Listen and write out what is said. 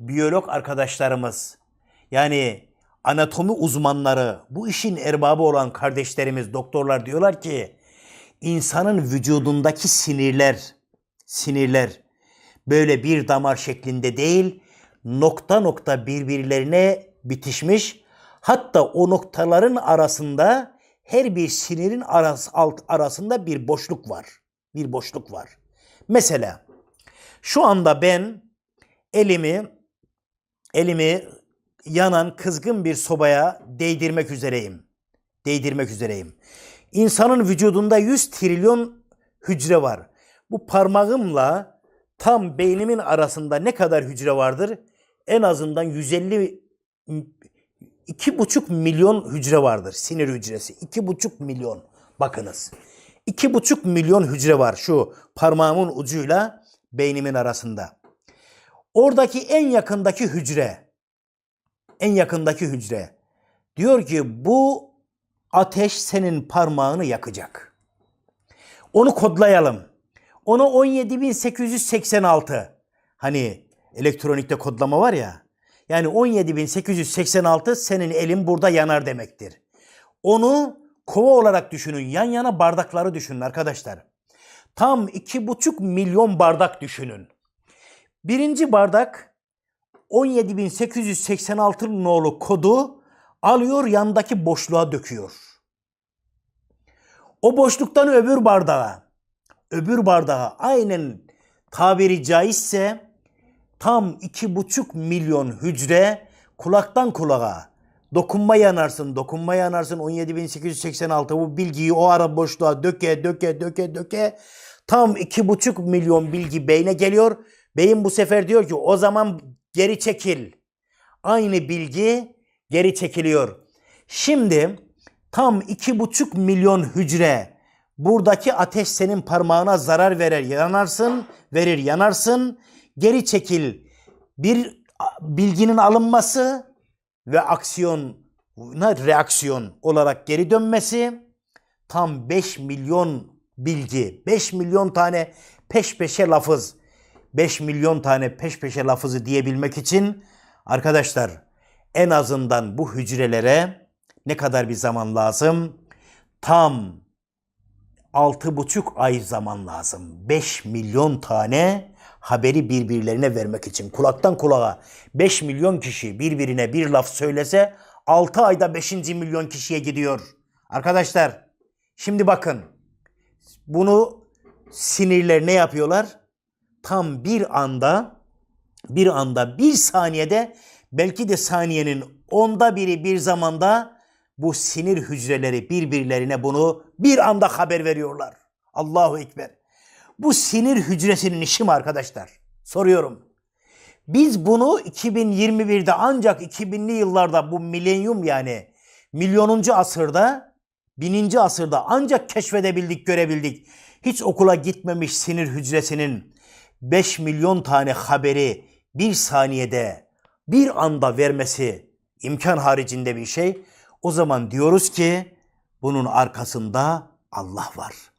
biyolog arkadaşlarımız yani anatomi uzmanları bu işin erbabı olan kardeşlerimiz doktorlar diyorlar ki insanın vücudundaki sinirler sinirler böyle bir damar şeklinde değil nokta nokta birbirlerine bitişmiş hatta o noktaların arasında her bir sinirin arası, alt, arasında bir boşluk var. Bir boşluk var. Mesela şu anda ben elimi elimi yanan kızgın bir sobaya değdirmek üzereyim. Değdirmek üzereyim. İnsanın vücudunda 100 trilyon hücre var. Bu parmağımla tam beynimin arasında ne kadar hücre vardır? En azından 150 iki buçuk milyon hücre vardır. Sinir hücresi. iki buçuk milyon. Bakınız. iki buçuk milyon hücre var şu parmağımın ucuyla beynimin arasında. Oradaki en yakındaki hücre, en yakındaki hücre diyor ki bu ateş senin parmağını yakacak. Onu kodlayalım. Onu 17886 hani elektronikte kodlama var ya. Yani 17886 senin elin burada yanar demektir. Onu kova olarak düşünün. Yan yana bardakları düşünün arkadaşlar. Tam iki buçuk milyon bardak düşünün. Birinci bardak 17886 nolu kodu alıyor yandaki boşluğa döküyor. O boşluktan öbür bardağa, öbür bardağa aynen tabiri caizse tam iki buçuk milyon hücre kulaktan kulağa dokunma yanarsın, dokunma yanarsın 17886 bu bilgiyi o ara boşluğa döke döke döke döke tam iki buçuk milyon bilgi beyne geliyor. Beyin bu sefer diyor ki o zaman geri çekil. Aynı bilgi geri çekiliyor. Şimdi tam iki buçuk milyon hücre buradaki ateş senin parmağına zarar verir yanarsın verir yanarsın geri çekil bir bilginin alınması ve aksiyona reaksiyon olarak geri dönmesi tam 5 milyon bilgi 5 milyon tane peş peşe lafız 5 milyon tane peş peşe lafızı diyebilmek için arkadaşlar en azından bu hücrelere ne kadar bir zaman lazım? Tam altı buçuk ay zaman lazım. 5 milyon tane haberi birbirlerine vermek için. Kulaktan kulağa 5 milyon kişi birbirine bir laf söylese 6 ayda 5. milyon kişiye gidiyor. Arkadaşlar şimdi bakın bunu sinirler ne yapıyorlar? Tam bir anda bir anda bir saniyede belki de saniyenin onda biri bir zamanda bu sinir hücreleri birbirlerine bunu bir anda haber veriyorlar. Allahu Ekber. Bu sinir hücresinin işi mi arkadaşlar? Soruyorum. Biz bunu 2021'de ancak 2000'li yıllarda bu milenyum yani milyonuncu asırda, bininci asırda ancak keşfedebildik, görebildik. Hiç okula gitmemiş sinir hücresinin 5 milyon tane haberi bir saniyede bir anda vermesi imkan haricinde bir şey. O zaman diyoruz ki bunun arkasında Allah var.